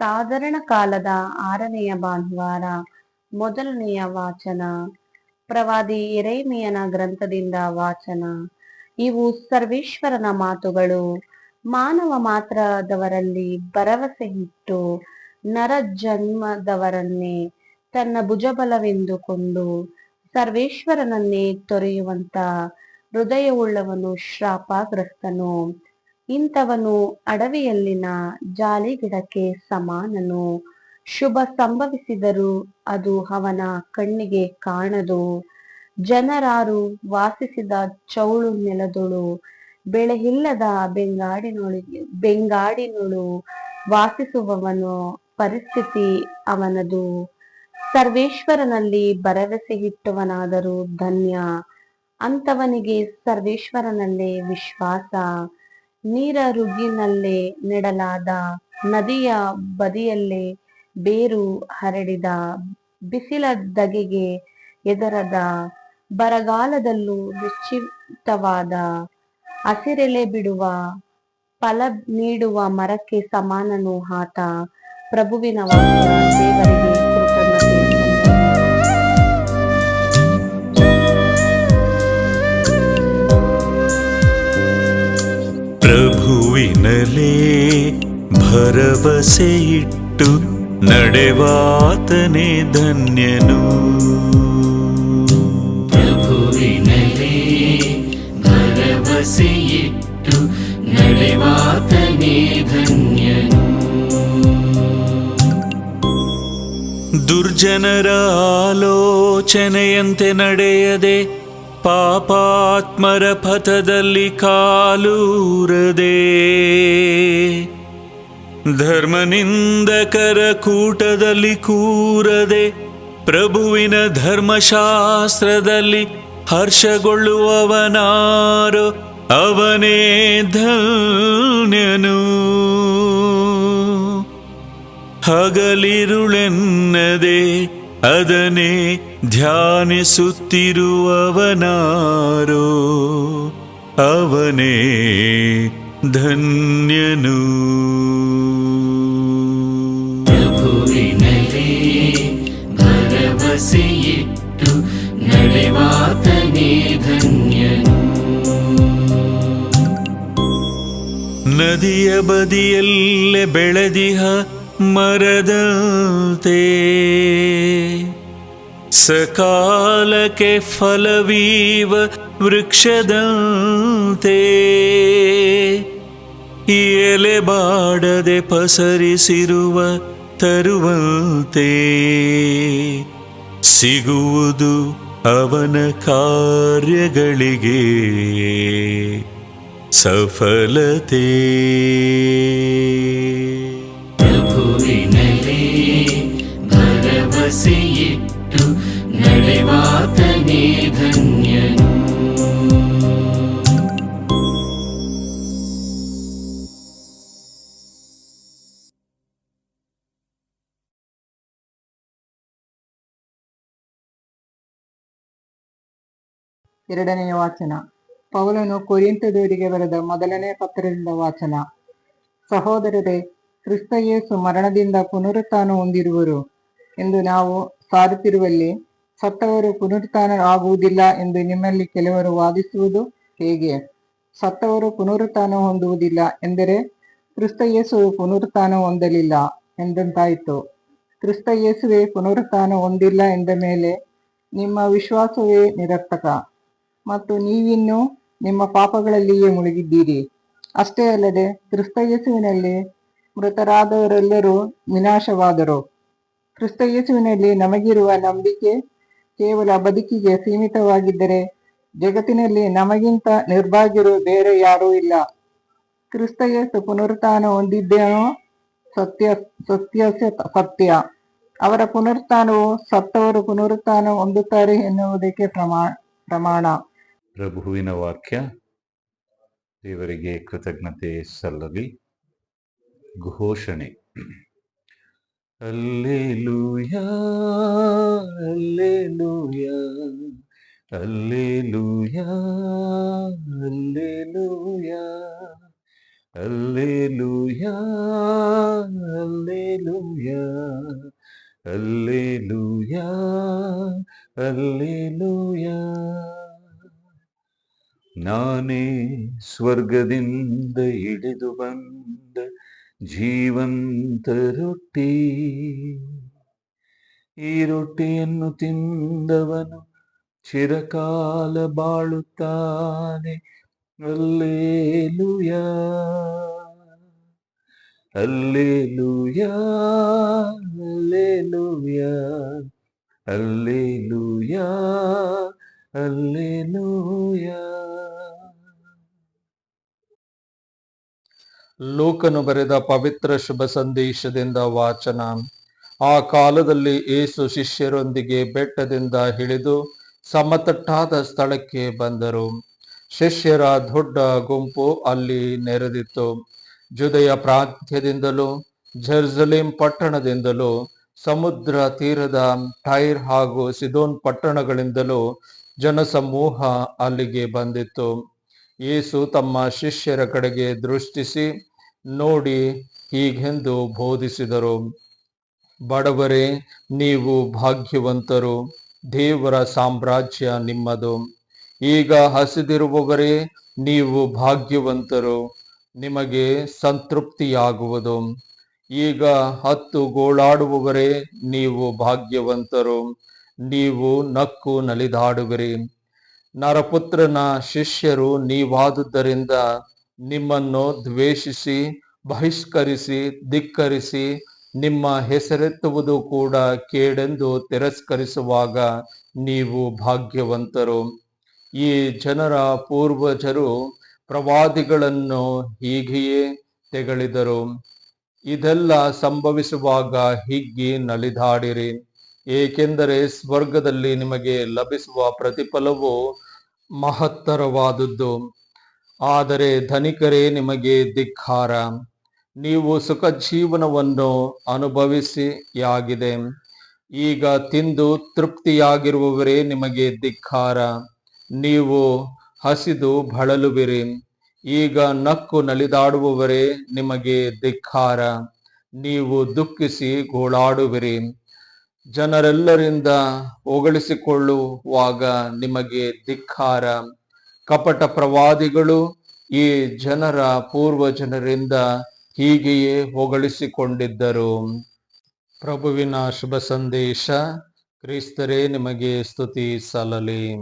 ಸಾಧಾರಣ ಕಾಲದ ಆರನೆಯ ಭಾನುವಾರ, ಮೊದಲನೆಯ ವಾಚನ, ಪ್ರವಾದಿ ಎರೇಮಿಯನ ಗ್ರಂಥದಿಂದ ವಾಚನ. ಇವು ಸರ್ವೇಶ್ವರನ ಮಾತುಗಳು. ಮಾನವ ಮಾತ್ರದವರಲ್ಲಿ ಭರವಸೆ ಇಟ್ಟು ನರ ಜನ್ಮದವರನ್ನೇ ತನ್ನ ಭುಜಬಲವೆಂದುಕೊಂಡು ಸರ್ವೇಶ್ವರನನ್ನೇ ತೊರೆಯುವಂತ ಹೃದಯವುಳ್ಳವನು ಶಾಪಗ್ರಸ್ತನು ಇಂಥವನು ಅಡವಿಯಲ್ಲಿನ ಜಾಲಿ ಗಿಡಕ್ಕೆ ಸಮಾನನು. ಶುಭ ಸಂಭವಿಸಿದರೂ ಅದು ಅವನ ಕಣ್ಣಿಗೆ ಕಾಣದು. ಜನರಾರು ವಾಸಿಸಿದ ಚೌಳು ನೆಲದೊಳು ಬೆಳೆ ಇಲ್ಲದ ಬೆಂಗಾಡಿನೊಳಿ, ಬೆಂಗಾಡಿನೊಳು ವಾಸಿಸುವವನು ಪರಿಸ್ಥಿತಿ ಅವನದು. ಸರ್ವೇಶ್ವರನಲ್ಲಿ ಭರವಸೆ ಇಟ್ಟವನಾದರೂ ಧನ್ಯ. ಅಂತವನಿಗೆ ಸರ್ವೇಶ್ವರನಲ್ಲೇ ವಿಶ್ವಾಸ. ನೀರರುಗಿನಲ್ಲೇ ನೆಡಲಾದ ನದಿಯ ಬದಿಯಲ್ಲೇ ಬೇರು ಹರಡಿದ ಬಿಸಿಲ ದಗೆಗೆ ಎದರದ ಬರಗಾಲದಲ್ಲೂ ನಿಶ್ಚಿತವಾದ ಹಸಿರೆಲೆ ಬಿಡುವ ಫಲ ನೀಡುವ ಮರಕ್ಕೆ ಸಮಾನನು ಆತ. ಪ್ರಭುವಿನ ದೇವರಿಗೆ ಪ್ರಭುವಿನಲೇ ಭರವಸೆಯಿಟ್ಟು ನಡೆವಾತನೆ ಧನ್ಯನು. ಪ್ರಭುವಿನಲೇ ಭರವಸೆಯಿಟ್ಟು ನಡೆವಾತನೇ ಧನ್ಯನು. ದುರ್ಜನರ ಆಲೋಚನೆಯಂತೆ ನಡೆಯದೆ ಪಾಪಾತ್ಮರ ಪಥದಲ್ಲಿ ಕಾಲೂರದೆ. ಧರ್ಮನಿಂದಕರ ಕೂಟದಲ್ಲಿ ಕೂರದೆ ಪ್ರಭುವಿನ ಧರ್ಮಶಾಸ್ತ್ರದಲ್ಲಿ ಹರ್ಷಗೊಳ್ಳುವವನಾರು ಅವನೇ ಧನ್ಯನು. ಹಗಲಿರುಳೆನ್ನದೆ ಅದನ್ನೇ ಧ್ಯಾನಿಸುತ್ತಿರುವವನಾರೋ ಅವನೇ ಧನ್ಯನು. ಪ್ರಭುವಿನಲೇ ಭರವಸೆಯಿಟ್ಟು ನಡೆವಾತನೇ ಧನ್ಯನು. ನದಿಯ ಬದಿಯಲ್ಲೇ ಬೆಳೆದಿಹ ಮರದಂತೆ. ಸಕಾಲಕ್ಕೆ ಫಲವೀವ ವೃಕ್ಷದಂತೆ. ಎಲೆ ಬಾಡದೆ ಪಸರಿಸಿರುವ ತರುವಂತೆ. ಸಿಗುವುದು ಅವನ ಕಾರ್ಯಗಳಿಗೆ ಸಫಲತೆ. ಎರಡನೆಯ ವಾಚನ. ಪೌಲನು ಕೊರಿಂತದವರಿಗೆ ಬರೆದ ಮೊದಲನೇ ಪತ್ರದಿಂದ ವಾಚನ. ಸಹೋದರರೇ ಕ್ರಿಸ್ತಯೇಸು ಮರಣದಿಂದ ಪುನರುತ್ಥಾನ ಹೊಂದಿರುವರು ಎಂದು ನಾವು ಸಾರುತ್ತಿರುವಲ್ಲಿ ಸತ್ತವರು ಪುನರುತ್ಥಾನ ಆಗುವುದಿಲ್ಲ ಎಂದು ನಿಮ್ಮಲ್ಲಿ ಕೆಲವರು ವಾದಿಸುವುದು ಹೇಗೆ? ಸತ್ತವರು ಪುನರುತ್ಥಾನ ಹೊಂದುವುದಿಲ್ಲ ಎಂದರೆ ಕ್ರಿಸ್ತಯೇಸು ಪುನರುತ್ಥಾನ ಹೊಂದಲಿಲ್ಲ ಎಂದಂತಾಯಿತು. ಕ್ರಿಸ್ತ ಯೇಸುವೆ ಪುನರುತ್ಥಾನ ಹೊಂದಿಲ್ಲ ಎಂದ ಮೇಲೆ ನಿಮ್ಮ ವಿಶ್ವಾಸವೇ ನಿರರ್ಥಕ. ಮತ್ತು ನೀವಿನ್ನೂ ನಿಮ್ಮ ಪಾಪಗಳಲ್ಲಿಯೇ ಮುಳುಗಿದ್ದೀರಿ. ಅಷ್ಟೇ ಅಲ್ಲದೆ ಕ್ರಿಸ್ತ ಯೇಸುವಿನಲ್ಲಿ ಮೃತರಾದವರೆಲ್ಲರೂ ವಿನಾಶವಾದರು. ಕ್ರಿಸ್ತ ಯೇಸುವಿನಲ್ಲಿ ನಮಗಿರುವ ನಂಬಿಕೆ ಕೇವಲ ಬದುಕಿಗೆ ಸೀಮಿತವಾಗಿದ್ದರೆ ಜಗತ್ತಿನಲ್ಲಿ ನಮಗಿಂತ ನಿರ್ಭಾಗ್ಯರು ಬೇರೆ ಯಾರೂ ಇಲ್ಲ. ಕ್ರಿಸ್ತ ಯೇಸು ಪುನರುತ್ಥಾನ ಹೊಂದಿದ್ದೇನೋ ಸತ್ಯ ಸತ್ಯ ಸತ್ಯ. ಅವರ ಪುನರುತ್ಥಾನವು ಸತ್ತವರು ಪುನರುತ್ಥಾನ ಹೊಂದುತ್ತಾರೆ ಎನ್ನುವುದಕ್ಕೆ ಪ್ರಮಾ, ಪ್ರಮಾಣ. ಪ್ರಭುವಿನ ವಾಕ್ಯ ದೇವರಿಗೆ ಕೃತಜ್ಞತೆ ಸಲ್ಲಲಿ. ಘೋಷಣೆ. ಅಲ್ಲೇಲೂಯ ಅಲ್ಲೇಲೂಯ ಅಲ್ಲೇಲೂಯ ಅಲ್ಲೇಲೂಯ ಅಲ್ಲೇಲೂಯ ಅಲ್ಲೇಲೂಯ ಅಲ್ಲೇಲೂಯ ಅಲ್ಲೇಲೂಯ. ನಾನೇ ಸ್ವರ್ಗದಿಂದ ಇಳಿದು ಬಂದ ಜೀವಂತ ರೊಟ್ಟಿ. ಈ ರೊಟ್ಟಿಯನ್ನು ತಿಂದವನು ಚಿರಕಾಲ ಬಾಳುತ್ತಾನೆ. ಅಲ್ಲೇಲುಯ. ಅಲ್ಲೇಲುಯ. ಅಲ್ಲೇಲುಯ. ಅಲ್ಲೇಲುಯ. ಅಲ್ಲೇಲುಯ. ಲೂಕನು ಬರೆದ ಪವಿತ್ರ ಶುಭ ಸಂದೇಶದಿಂದ ವಾಚನ. ಆ ಕಾಲದಲ್ಲಿ ಏಸು ಶಿಷ್ಯರೊಂದಿಗೆ ಬೆಟ್ಟದಿಂದ ಹಿಳಿದು ಸಮತಟ್ಟಾದ ಸ್ಥಳಕ್ಕೆ ಬಂದರು. ಶಿಷ್ಯರ ದೊಡ್ಡ ಗುಂಪು ಅಲ್ಲಿ ನೆರೆದಿತ್ತು. ಜುದಯ ಪ್ರಾಂತ್ಯದಿಂದಲೂ ಜೆರುಸಲೇಂ ಪಟ್ಟಣದಿಂದಲೂ, ಸಮುದ್ರ ತೀರದ ಟೈರ್ ಹಾಗೂ ಸಿದೋನ್ ಪಟ್ಟಣಗಳಿಂದಲೂ ಜನಸಮೂಹ ಅಲ್ಲಿಗೆ ಬಂದಿತ್ತು. ಯೇಸು ತಮ್ಮ ಶಿಷ್ಯರ ಕಡೆಗೆ ದೃಷ್ಟಿಸಿ ನೋಡಿ ಹೀಗೆಂದು ಬೋಧಿಸಿದರು. ಬಡವರೇ, ನೀವು ಭಾಗ್ಯವಂತರು, ದೇವರ ಸಾಮ್ರಾಜ್ಯ ನಿಮ್ಮದು. ಈಗ ಹಸಿದಿರುವವರೇ, ನೀವು ಭಾಗ್ಯವಂತರು, ನಿಮಗೆ ಸಂತೃಪ್ತಿಯಾಗುವುದು. ಈಗ ಹತ್ತು ಗೋಳಾಡುವವರೇ, ನೀವು ಭಾಗ್ಯವಂತರು, ನೀವು ನಕ್ಕು ನಲಿದಾಡುವಿರಿ. ನರಪುತ್ರನ ಶಿಷ್ಯರು ನೀವಾದುದರಿಂದ ನಿಮ್ಮನ್ನು ದ್ವೇಷಿಸಿ, ಬಹಿಷ್ಕರಿಸಿ, ಧಿಕ್ಕರಿಸಿ, ನಿಮ್ಮ ಹೆಸರೆತ್ತುವುದು ಕೂಡ ಕೇಡೆಂದು ತಿರಸ್ಕರಿಸುವಾಗ ನೀವು ಭಾಗ್ಯವಂತರು. ಈ ಜನರ ಪೂರ್ವಜರು ಪ್ರವಾದಿಗಳನ್ನು ಹೀಗೆಯೇ ತೆಗಳಿದರು. ಇದೆಲ್ಲ ಸಂಭವಿಸುವಾಗ ಹಿಗ್ಗಿ ನಲಿದಾಡಿರಿ. ಏಕೆಂದರೆ ಸ್ವರ್ಗದಲ್ಲಿ ನಿಮಗೆ ಲಭಿಸುವ ಪ್ರತಿಫಲವು ಮಹತ್ತರವಾದದ್ದು. ಆದರೆ ಧನಿಕರೇ ನಿಮಗೆ ಧಿಕ್ಕಾರ. ನೀವು ಸುಖ ಜೀವನವನ್ನು ಅನುಭವಿಸಿ ಯಾಗಿದೆ ಈಗ ತಿಂದು ತೃಪ್ತಿಯಾಗಿರುವವರೇ ನಿಮಗೆ ಧಿಕ್ಕಾರ. ನೀವು ಹಸಿದು ಬಳಲುವಿರಿ. ಈಗ ನಕ್ಕು ನಲಿದಾಡುವವರೇ ನಿಮಗೆ ಧಿಕ್ಕಾರ. ನೀವು ದುಃಖಿಸಿ ಗೋಳಾಡುವಿರಿ. ಜನರೆಲ್ಲರಿಂದ ಹೊಗಳಿಸಿಕೊಳ್ಳುವಾಗ ನಿಮಗೆ ಧಿಕ್ಕಾರ. ಕಪಟ ಪ್ರವಾದಿಗಳು ಈ ಜನರ ಪೂರ್ವ ಜನರಿಂದ ಹೀಗೆಯೇ ಹೊಗಳಿಸಿಕೊಂಡಿದ್ದರು. ಪ್ರಭುವಿನ ಶುಭ ಸಂದೇಶ, ಕ್ರಿಸ್ತರೇ ನಿಮಗೆ ಸ್ತುತಿ ಸಲ್ಲಲಿ.